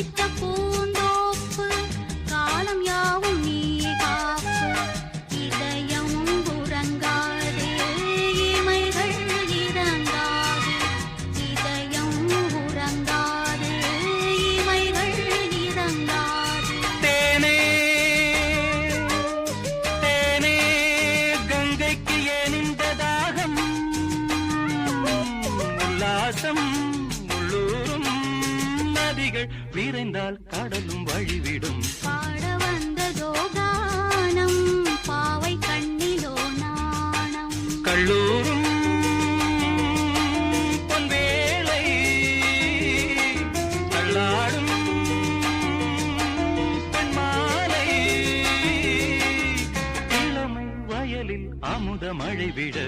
வைத்த பூந்தோப்பு காலம் யாவும் நீ காப்பு. இதயம் உறங்காது இமைகள் இறங்காது. இதயம் உறங்காது இமைகள் இறங்காது. தேனே தேனே கங்கைக்கு ஏன் இந்த தாகம்? உல்லாசம் உள்ளூரும் விழிகள் விரைந்தால் கடலும் வழிவிடும். பாட வந்ததோ கானம் பாவை கண்ணிலோ நாணம். கல்லூரும் பொன்வேலை தள்ளாடும் மழை விட